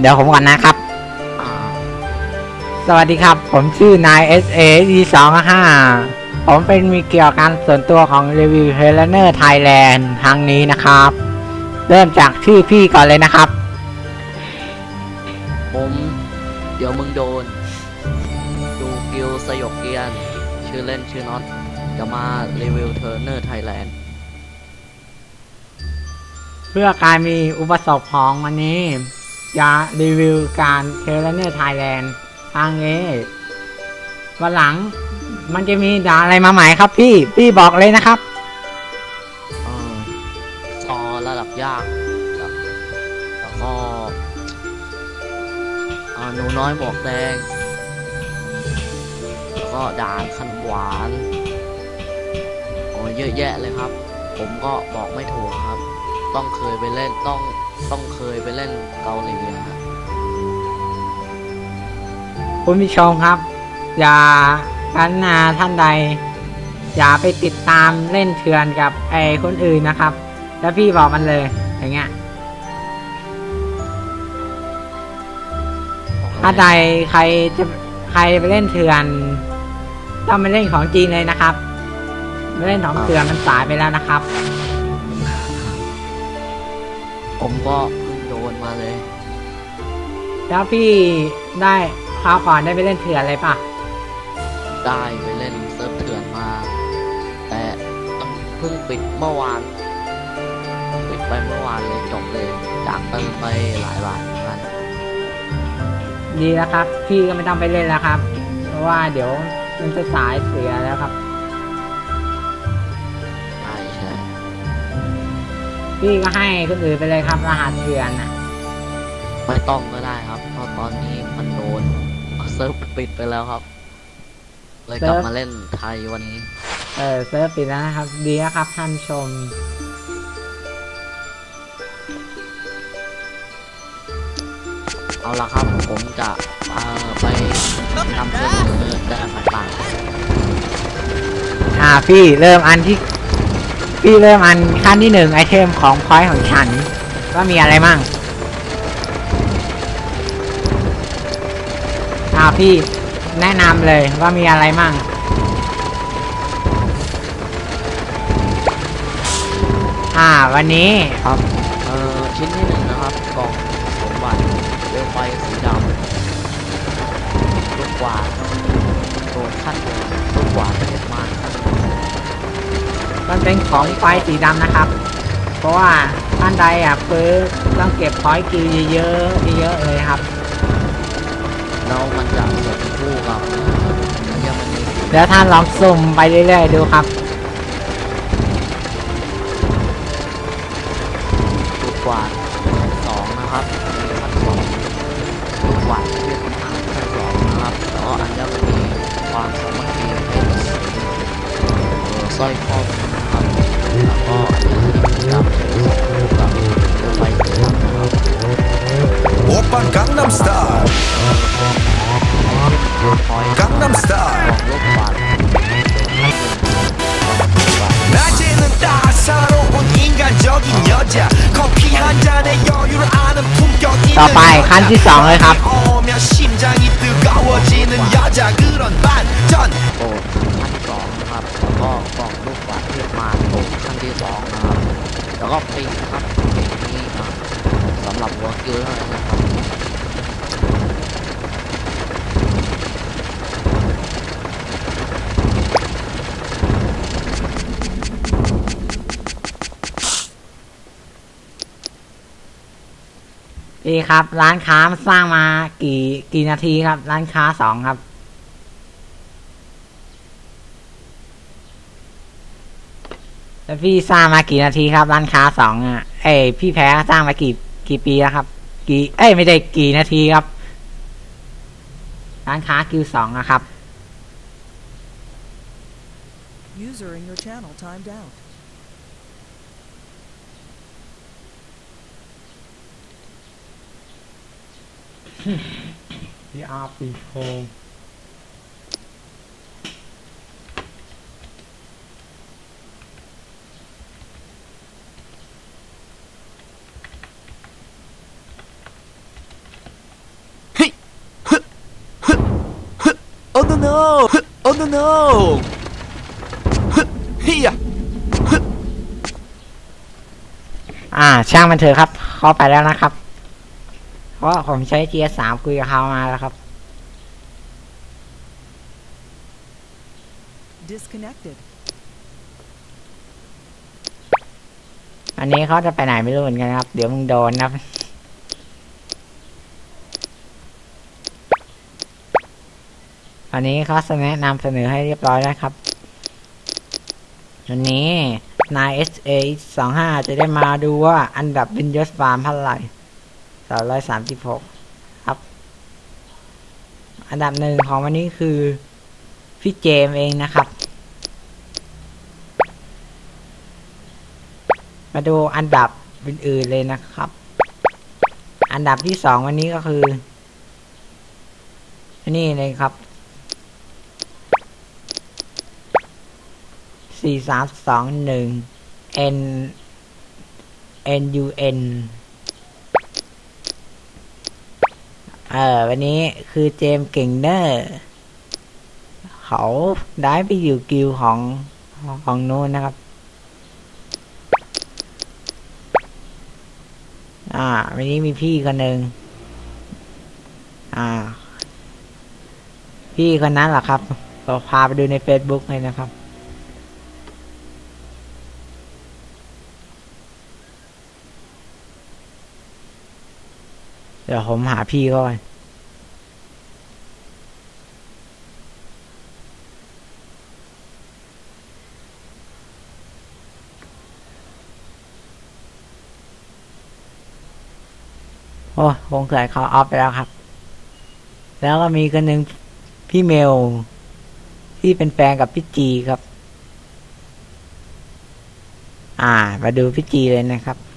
เดี๋ยวผมก่อนนะครับอ่าสวัสดีครับ ผมชื่อนาย S A D 2 5ผมเป็นมีเกี่ยวกับการส่วนตัวของ Review p l a n n e r Thailand ทางนี้นะครับ เริ่มจากชื่อพี่ก่อนเลยนะครับ ผม เดี๋ยวมึงโดน ดูกิลสยบเกียน ชื่อเล่นชื่อน็อตจะมารีวิวเทอร์เนอร์ไทยแลนด์เพื่อการมีอุปสรรคของวันนี้ จะรีวิวการเทเลเนอร์ไทยแลนด์ทางนี้วันหลังมันจะมีด่าอะไรมาใหม่ครับพี่ พี่บอกเลยนะครับอ่อระดับยากแล้วก็หนูน้อยหมวกแดง แล้วก็ด่านขันหวานโอ้เยอะแยะเลยครับ ผมก็บอกไม่ถูกครับ ต้องเคยไปเล่นต้องต้องเคยไปเล่นเกาหลีนะฮะคุณผู้ชมครับ อย่ากันนาท่านใด อย่าไปติดตามเล่นเถื่อนกับไอ้คนอื่นนะครับ แล้วพี่บอกมันเลยอย่างเงี้ยถ้าใดใครจะใครไปเล่นเถื่อนต้องไปเล่นของจริงเลยนะครับไม่เล่นของเถื่อนมันสายไปแล้วนะครับ ผมก็เพิ่งโดนมาเลย แล้วพี่ได้คราวก่อนได้ไปเล่นเถื่อนเลยปะได้ไปเล่นเซิร์ฟเถื่อนมา แต่มันเพิ่งปิดเมื่อวาน ปิดไปเมื่อวานเลยจบเลยจากเติมไปหลายบาทเหมือนกันดีแล้วครับ พี่ก็ไม่ต้องไปเล่นแล้วครับ เพราะว่าเดี๋ยวมันจะสายเสียแล้วครับ พี่ก็ให้คนอื่นไปเลยครับรหัสเถื่อนน่ะ ไม่ต้องก็ได้ครับ เพราะตอนนี้มันโดนเซิร์ฟปิดไปแล้วครับ เลยกลับมาเล่นไทยวันนี้ เออเซิร์ฟปิดแล้วนะครับ ดีแล้วครับท่านชม เอาละครับ ผมจะเอ่อไปนำเสนอด้านต่างอ่าพี่เริ่มอันที่ พี่เริ่มอันขั้นที่หนึ่งไอเทมของพอยของฉันว่ามีอะไรมั่งอาพี่แนะนำเลยว่ามีอะไรมั่งอ่าวันนี้ครับ เอ่อชิ้นที่หนึ่งนะครับกล่องสมบัติเรือไฟสีดำลูกกวาดโดนขั้นลูกกวาดเมากมันเป็นของไฟสีดำนะครับ เพราะว่าท่านใดอะปื้อต้องเก็บพอยต์กิลเยอะๆเยอะๆเลยครับแล้วมันจะสมคู่กับอัญมณีแล้วท่านลองสุ่มไปเรื่อยๆดูครับ แล้วก็อัญมณีสีดำเป็นสมคู่กับเรือไฟสีดำนะครับ 오빤 강남스타일 พอย 강남 스타일 ของลูกกวาด 낮에는 따사로운 인간적인 여자 커피 한 잔에 여유를 아는 품격 ต่อ 있는 ไปขั้นที่สองเลยครับ แล้วก็ปีกครับนี้ครับสำหรับหัวคิวเท่านั้นนะครับดีครับ ร้านค้ามันสร้างมากี่กี่นาทีครับ ร้านค้าสองครับ แล้วพี่สร้างมากี่นาทีครับ ร้านค้าสองอะ เอ้ยพี่แพ้สร้างมากี่กี่ปีแล้วครับ กี่ เอ้ยไม่ได้กี่นาทีครับ ร้านค้าคิวสองนะครับ User in your channel timed out. พี่อาร์ปีโคง no oh no no เฮียอ่า ช่างมันเถอะครับ เข้าไปแล้วนะครับ เพราะผมใช้ GS สามคุยกับเขามาแล้วครับ Disconnected. อันนี้เขาจะไปไหนไม่รู้เหมือนกันครับ เดี๋ยวมึงโดนนะครับ อันนี้เขาแนะนำเสนอให้เรียบร้อยแล้วครับ วันนี้นาย SA สองห้าจะได้มาดูว่าอันดับวินยศฟาร์มเท่าไหร่สองร้อยสามสิบหกครับ อันดับหนึ่งของวันนี้คือ พี่เจมเองนะครับ มาดูอันดับอื่นๆเลยนะครับ อันดับที่สองวันนี้ก็คือ นี่เลยครับ สี่สามสองหนึ่ง N N U N เออวันนี้คือเจมเก่งเนอร์เขาได้ไปอยู่กิลด์ของของนู้นนะครับ อ่า วันนี้มีพี่คนหนึ่งอ่า พี่คนนั้นเหรอครับเราพาไปดูใน Facebook เลยนะครับ เดี๋ยวผมหาพี่ก่อนโอ้วงเกิดเขาออฟไปแล้วครับ แล้วก็มีคนหนึ่งพี่เมล ที่เป็นแฟนกับพี่จีครับ อ่า มาดูพี่จีเลยนะครับ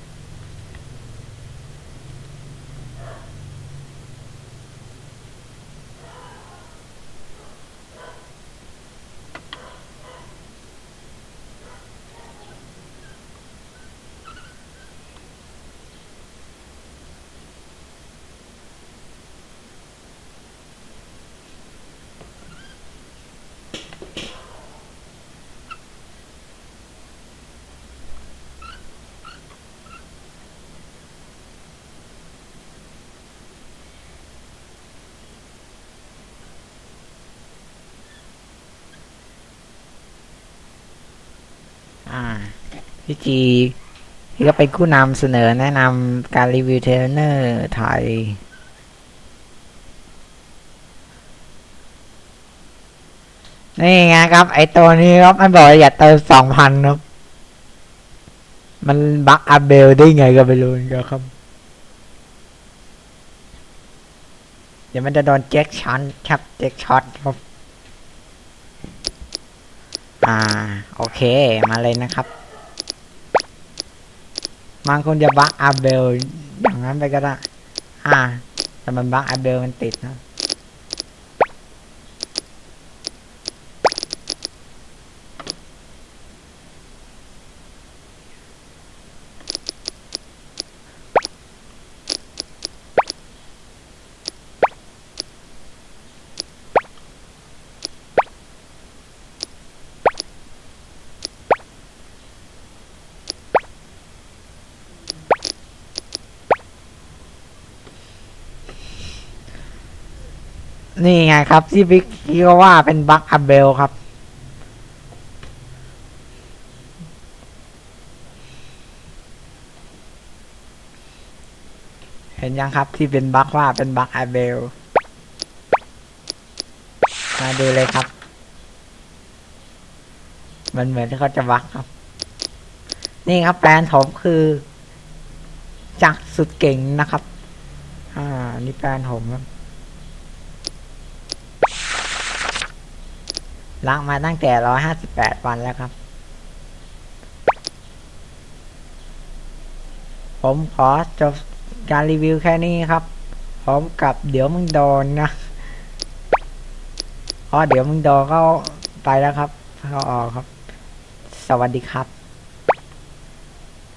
อ่าพี่จีที่ก็เป็นผู้นำเสนอแนะนำการรีวิวเทรลเนอร์ไทยนี่ไงครับ ไอตัวนี้ครับ มันบอกอย่าเติมสองพันครับ มันบักอัพเบลได้ไงก็ไม่รู้นกันครับ เดี๋ยวมันจะโดนแจ็คช็อตครับแจ็คช็อตครับ อ่า โอเค มาเลยนะครับบางคนจะบักอัพเบลอย่างนั้นไปก็ได้ อ่า แต่มันบักอัพเบลมันติดนะ นี่ไงครับที่พี่พี่ก็ว่าเป็นบัคอัพเบลครับ เห็นยังครับที่เป็นบัคว่าเป็นบัคอัพเบล มาดูเลยครับ มันเหมือนที่เขาจะบัคครับ นี่ครับแปลนผมคือจักสุดเก่งนะครับ อ่า นี่แปลนผมครับ ล้างมาตั้งแต่ร้อยห้าสิบแปดวันแล้วครับ ผมขอจบการรีวิวแค่นี้ครับพร้อมกับเดี๋ยวมึงโดนนะพอเดี๋ยวมึงโดนก็ไปแล้วครับเขาออกครับ สวัสดีครับ